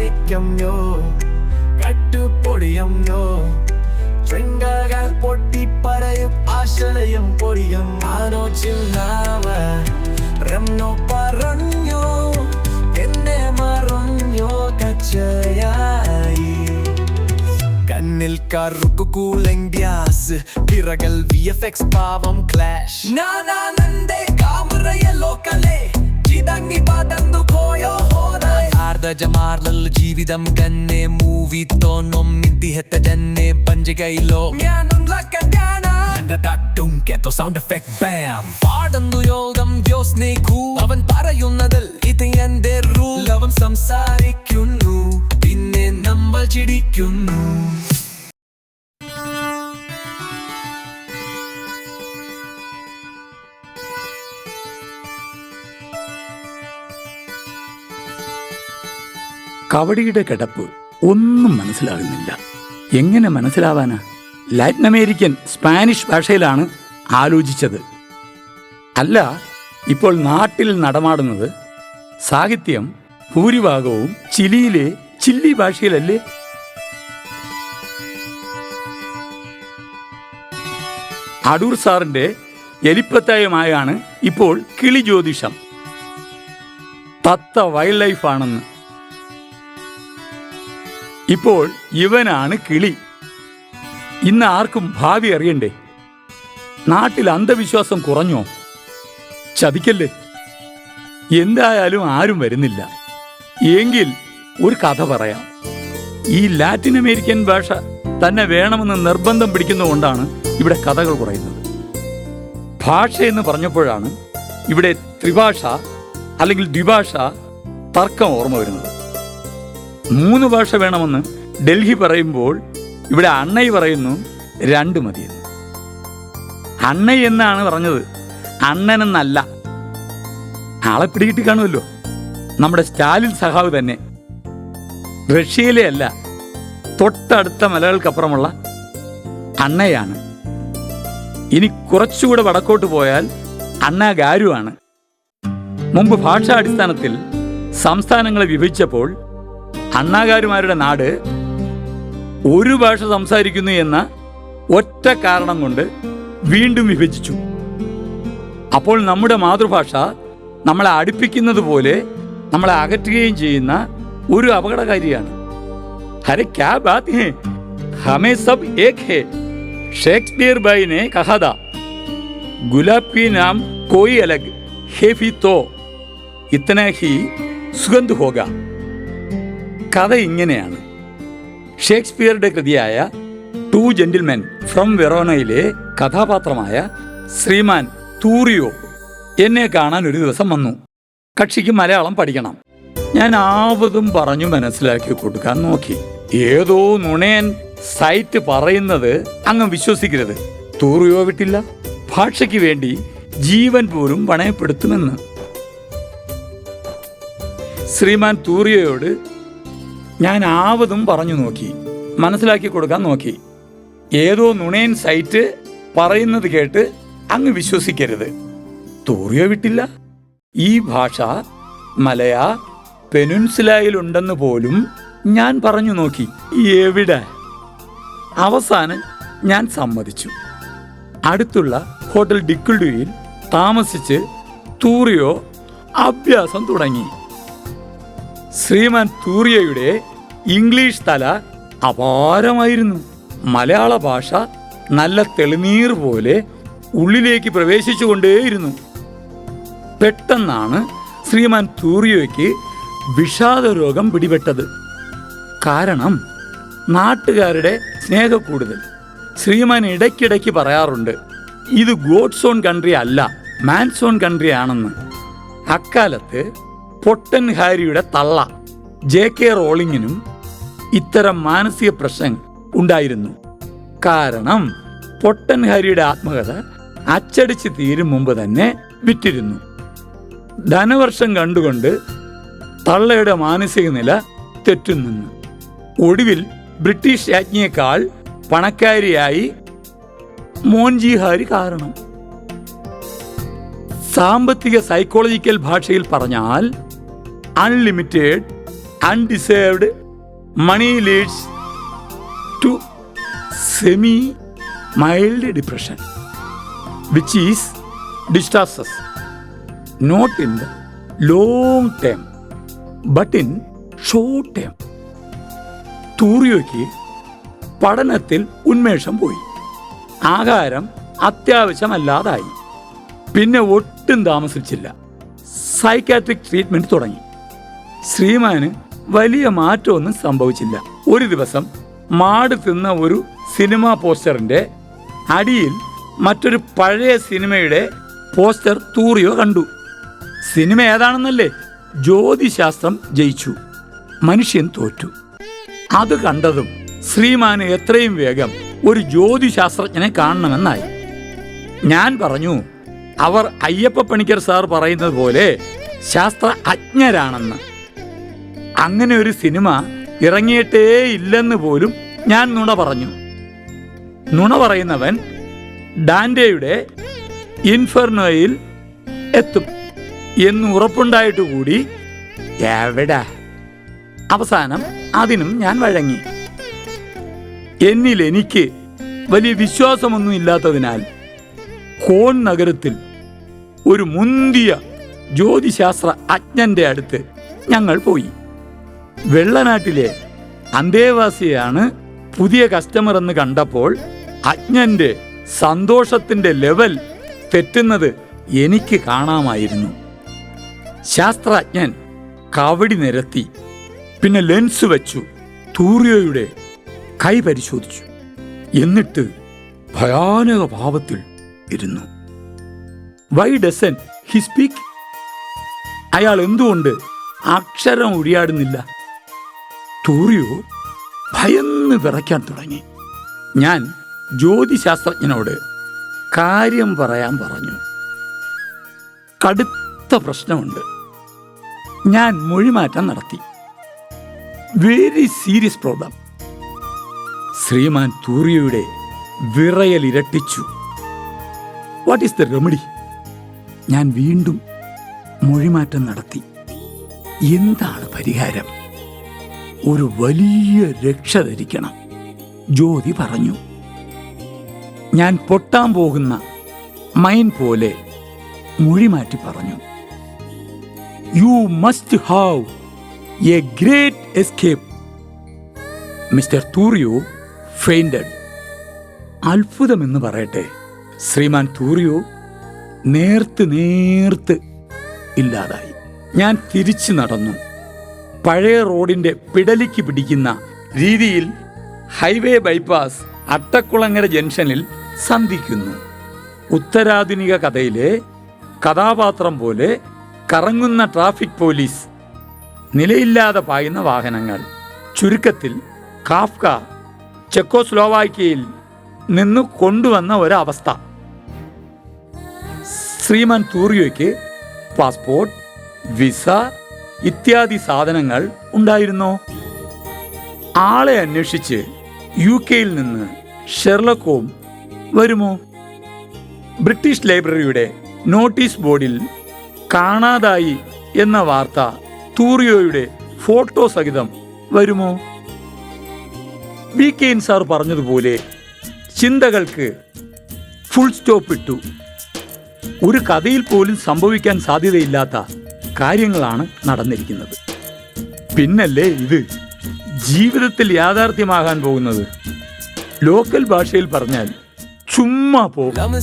സംസാരിക്കും യോ കട്ടുപൊടിയും യോ ശൃംഗകൾ പൊട്ടി പറയും ആശ്രയം പൊടിയും ആലോചിനാവ റംനോ പറഞ്ഞു എന്നെ മറഞ്ഞോ കച്ചയായി കണ്ണിൽ കറുക്കു cooling gas പിറകൽ V F X പാവം ക്ലാഷ് ഞാനാനന്റെ കാമറയല്ലോ കലേ ചിതങ്ങി പതന്നു പോയോ ആർദ്രജമാർലൽ ജീവിതം കന്നെ മൂവി തോന്നും മിദ്ദിഹത്തെ ജന്നെ പഞ്ചകയിലോ. പാടുന്നു യോഗം വ്യോസ്നേക്കൂ അവൻ പറയുന്നതിൽ ഇത് എന്റെ റൂൾ അവൻ സംസാരിക്കുന്നു പിന്നെ നമ്മൾ ചിരിക്കുന്നു. കവടിയുടെ കിടപ്പ് ഒന്നും മനസ്സിലാകുന്നില്ല. എങ്ങനെ മനസ്സിലാവാനാ? ലാറ്റിൻ അമേരിക്കൻ സ്പാനിഷ് ഭാഷയിലാണ് ആലോചിച്ചത്. അല്ല ഇപ്പോൾ നാട്ടിൽ നടമാടുന്നത് സാഹിത്യം ഭൂരിഭാഗവും ചിലിയിലെ ചില്ലി ഭാഷയിലല്ലേ? അടൂർ സാറിന്റെ എലിപ്പത്തായമായാണ് ഇപ്പോൾ കിളി ജ്യോതിഷം തത്ത വൈൽഡ് ലൈഫാണെന്ന് ഇപ്പോൾ ഇവനാണ് കിളി. ഇന്ന് ആർക്കും ഭാവി അറിയണ്ടേ? നാട്ടിൽ അന്ധവിശ്വാസം കുറഞ്ഞോ? ചതിക്കല്ലേ? എന്തായാലും ആരും വരുന്നില്ല. എങ്കിൽ ഒരു കഥ പറയാം. ഈ ലാറ്റിൻ അമേരിക്കൻ ഭാഷ തന്നെ വേണമെന്ന് നിർബന്ധം പിടിക്കുന്നതുകൊണ്ടാണ് ഇവിടെ കഥകൾ കുറയുന്നത് ഭാഷ എന്ന് പറഞ്ഞപ്പോഴാണ് ഇവിടെ ത്രിഭാഷ അല്ലെങ്കിൽ ദ്വിഭാഷ തർക്കം ഓർമ്മ വരുന്നത്. മൂന്ന് ഭാഷ വേണമെന്ന് ഡൽഹി പറയുമ്പോൾ ഇവിടെ അണ്ണൈ പറയുന്നു രണ്ട് മതിയെന്ന് അണ്ണൈ എന്നാണ് പറഞ്ഞത്. അണ്ണനെന്നല്ല. ആളെ പിടികിട്ടി കാണുമല്ലോ. നമ്മുടെ സ്റ്റാലിൻ സഹാവ് തന്നെ. റഷ്യയിലെ അല്ല തൊട്ടടുത്ത മലകൾക്കപ്പുറമുള്ള അണ്ണയാണ്. ഇനി കുറച്ചുകൂടെ വടക്കോട്ട് പോയാൽ അണ്ണ ഗാരുവാണ്. മുമ്പ് ഭാഷാടിസ്ഥാനത്തിൽ സംസ്ഥാനങ്ങളെ വിഭജിച്ചപ്പോൾ അണ്ണാകാരുമാരുടെ നാട് ഒരു ഭാഷ സംസാരിക്കുന്നു എന്ന ഒറ്റ കാരണം കൊണ്ട് വീണ്ടും വിഭജിച്ചു. അപ്പോൾ നമ്മുടെ മാതൃഭാഷ നമ്മളെ അടുപ്പിക്കുന്നത് പോലെ നമ്മളെ അകറ്റുകയും ചെയ്യുന്ന ഒരു അപകടകാരിയാണ്. ഹരെ ക്യാ ബാത് ഹേ ഹമേ സബ് ഏക് ഹേ ഷേക്സ്പിയർ ബൈനെ കഹദ ഗുലാബ് കി നാം കോയി അലഗ് ഹേ ഫി തോ ഇത്തന ഹി സുഗന്ധ് ഹോഗ. കഥ ഇങ്ങനെയാണ്. ഷേക്സ്പിയറുടെ കൃതിയായ ടു ജെന്റിൽമെൻ ഫ്രം വെറോണയിലെ കഥാപാത്രമായ ശ്രീമാൻ തൂറിയോ എന്നെ കാണാൻ ഒരു ദിവസം വന്നു. കക്ഷിക്ക് മലയാളം പഠിക്കണം. ഞാൻ ആവതും പറഞ്ഞു മനസ്സിലാക്കി കൊടുക്കാൻ നോക്കി. ഏതോ നുണയൻ സൈറ്റ് പറയുന്നത് അങ്ങ് വിശ്വസിക്കരുത്. തൂറിയോ വിട്ടില്ല. ഭാഷയ്ക്ക് വേണ്ടി ജീവൻ പോലും പണയപ്പെടുത്തുമെന്ന്. ശ്രീമാൻ തൂറിയോയോട് ഞാൻ ആവതും പറഞ്ഞു നോക്കി. മനസ്സിലാക്കി കൊടുക്കാൻ നോക്കി. ഏതോ നുണയൻ സൈറ്റ് പറയുന്നത് കേട്ട് അങ്ങ് വിശ്വസിക്കരുത്. തൂറിയോ വിട്ടില്ല. ഈ ഭാഷ മലയ പെനുൻസിലയിലുണ്ടെന്ന് പോലും ഞാൻ പറഞ്ഞു നോക്കി. എവിടെ? അവസാനം ഞാൻ സമ്മതിച്ചു. അടുത്തുള്ള ഹോട്ടൽ ഡിക്കുൾഡുയിൽ താമസിച്ച് തൂറിയോ അഭ്യാസം തുടങ്ങി. ശ്രീമാൻ തൂറിയയുടെ ഇംഗ്ലീഷ് തല അപാരമായിരുന്നു. മലയാള ഭാഷ നല്ല തെളിനീർ പോലെ ഉള്ളിലേക്ക് പ്രവേശിച്ചുകൊണ്ടേയിരുന്നു. പെട്ടെന്നാണ് ശ്രീമാൻ തൂറിയോയ്ക്ക് വിഷാദരോഗം പിടിപെട്ടത്. കാരണം നാട്ടുകാരുടെ സ്നേഹ കൂടുതൽ ശ്രീമാൻ ഇടയ്ക്കിടയ്ക്ക് പറയാറുണ്ട് ഇത് ഗോഡ്സ് ഓൺ കൺട്രി അല്ല മാൻസ് ഓൺ കൺട്രി ആണെന്ന് അക്കാലത്ത് പൊട്ടൻ ഹാരിയുടെ തള്ള ജെ കെ റോളിങ്ങിനും ഇത്തരം മാനസിക പ്രശ്നങ്ങൾ ഉണ്ടായിരുന്നു. കാരണം പൊട്ടൻ ഹരിയുടെ ആത്മകഥ അച്ചടിച്ച് തീരും മുമ്പ് തന്നെ വിറ്റിരുന്നു. ധനവർഷം കണ്ടുകൊണ്ട് തള്ളയുടെ മാനസിക നില തെറ്റുനിന്നു. ഒടുവിൽ ബ്രിട്ടീഷ് രാജ്ഞിയേക്കാൾ പണക്കാരിയായി മോൻജി ഹാരി കാരണം. സാമ്പത്തിക സൈക്കോളജിക്കൽ ഭാഷയിൽ പറഞ്ഞാൽ unlimited undeserved money leads to semi mild depression which is distresses not in the long term but in short term തൂറിയോയ്ക്ക് പഠനത്തിൽ ഉന്മേഷം പോയി. ആഹാരം അത്യാവശ്യമല്ലാതായി. പിന്നെ ഒട്ടും താമസിച്ചില്ല. സൈക്കാട്രിക് ട്രീറ്റ്മെന്റ് തുടങ്ങി. ശ്രീമാന് വലിയ മാറ്റമൊന്നും സംഭവിച്ചില്ല. ഒരു ദിവസം മാട് തിന്ന ഒരു സിനിമാ പോസ്റ്ററിന്റെ അടിയിൽ മറ്റൊരു പഴയ സിനിമയുടെ പോസ്റ്റർ തൂറിയോ കണ്ടു. സിനിമ ഏതാണെന്നല്ലേ? ജ്യോതിശാസ്ത്രം ജയിച്ചു. മനുഷ്യൻ തോറ്റു. അത് കണ്ടതും ശ്രീമാന് എത്രയും വേഗം ഒരു ജ്യോതിശാസ്ത്രജ്ഞനെ കാണണമെന്നായി. ഞാൻ പറഞ്ഞു അവർ അയ്യപ്പ പണിക്കർ സാർ പറയുന്നത് പോലെ ശാസ്ത്ര അജ്ഞരാണെന്ന് അങ്ങനെ ഒരു സിനിമ ഇറങ്ങിയിട്ടേ ഇല്ലെന്ന് പോലും ഞാൻ നുണ പറഞ്ഞു. നുണ പറയുന്നവൻ ഡാൻഡയുടെ ഇൻഫെർണോയിൽ എത്തും എന്ന് ഉറപ്പുണ്ടായിട്ട് കൂടി എവിടെ? അവസാനം അതിനും ഞാൻ വഴങ്ങി. എന്നിൽ എനിക്ക് വലിയ വിശ്വാസമൊന്നും ഇല്ലാത്തതിനാൽ കോൺ നഗരത്തിൽ ഒരു മുന്തിയ ജ്യോതിശാസ്ത്ര അജ്ഞന്റെ അടുത്ത് ഞങ്ങൾ പോയി. വെള്ളനാട്ടിലെ അന്തേവാസിയാണ് പുതിയ കസ്റ്റമർ എന്ന് കണ്ടപ്പോൾ അജ്ഞന്റെ സന്തോഷത്തിന്റെ ലെവൽ തെറ്റുന്നത് എനിക്ക് കാണാമായിരുന്നു. ശാസ്ത്രജ്ഞൻ കവടി നിരത്തി പിന്നെ ലെൻസ് വെച്ചു തൂറിയോയുടെ കൈ പരിശോധിച്ചു. എന്നിട്ട് ഭയാനക ഭാവത്തിൽ ഇരുന്നു. വൈ ഡസൻ ഹി സ്പീക്ക് അയാൾ എന്തുകൊണ്ട് അക്ഷരം ഉരിയാടുന്നില്ല തൂറിയോ ഭയന്ന് വിറയ്ക്കാൻ തുടങ്ങി. ഞാൻ ജ്യോതിശാസ്ത്രജ്ഞനോട് കാര്യം പറയാൻ പറഞ്ഞു. കടുത്ത പ്രശ്നമുണ്ട്. ഞാൻ മൊഴിമാറ്റം നടത്തി. വെരി സീരിയസ് പ്രോബ്ലം ശ്രീമാൻ തൂറിയയുടെ വിറയൽ ഇരട്ടിച്ചു. വാട്ട് ഈസ് ദ റെമഡി ഞാൻ വീണ്ടും മൊഴിമാറ്റം നടത്തി. എന്താണ് പരിഹാരം? ഒരു വലിയ രക്ഷ ധരിക്കണം. ജ്യോതി പറഞ്ഞു. ഞാൻ പൊട്ടാൻ പോകുന്ന മൈൻ പോലെ മൊഴിമാറ്റി പറഞ്ഞു. You must have a great escape mister Thurio fainted. അത്ഭുതമെന്ന് പറയട്ടെ. ശ്രീമാൻ തൂറിയോ നേർത്ത് നേർത്ത് ഇല്ലാതായി. ഞാൻ തിരിച്ചു നടന്നു. പഴയ റോഡിന്റെ പിടലിക്ക് പിടിക്കുന്ന രീതിയിൽ ഹൈവേ ബൈപ്പാസ് അട്ടക്കുളങ്ങര ജംഗ്ഷനിൽ സന്ധിക്കുന്നു. ഉത്തരാധുനിക കഥയിലെ കഥാപാത്രം പോലെ കറങ്ങുന്ന ട്രാഫിക് പോലീസ് നിലയില്ലാതെ പായുന്ന വാഹനങ്ങൾ. ചുരുക്കത്തിൽ കാഫ്ക ചെക്കോസ്ലോവാക്യയിൽ നിന്ന് കൊണ്ടുവന്ന ഒരവസ്ഥ. ശ്രീമാൻ തൂറിയോയ്ക്ക് പാസ്പോർട്ട് വിസ ഇത്യാദി സാധനങ്ങൾ ഉണ്ടായിരുന്നോ. ആളെ അന്വേഷിച്ച് യു കെയിൽ നിന്ന് ഷെർലക് ഹോം വരുമോ? ബ്രിട്ടീഷ് ലൈബ്രറിയുടെ നോട്ടീസ് ബോർഡിൽ കാണാതായി എന്ന വാർത്ത തൂറിയോയുടെ ഫോട്ടോ സഹിതം വരുമോ? വി കെയിൻ സാർ പറഞ്ഞതുപോലെ ചിന്തകൾക്ക് ഫുൾ സ്റ്റോപ്പ് ഇട്ടു. ഒരു കഥയിൽ പോലും സംഭവിക്കാൻ സാധ്യതയില്ലാത്ത കാര്യങ്ങളാണ് നടന്നിരിക്കുന്നത്. പിന്നല്ലേ ഇത്? ജീവിതത്തിൽ യാഥാർത്ഥ്യമാകാൻ പോകുന്നത്. ലോക്കൽ ഭാഷയിൽ പറഞ്ഞാൽ ചുമ്മാ പോകും. നമ്മൾ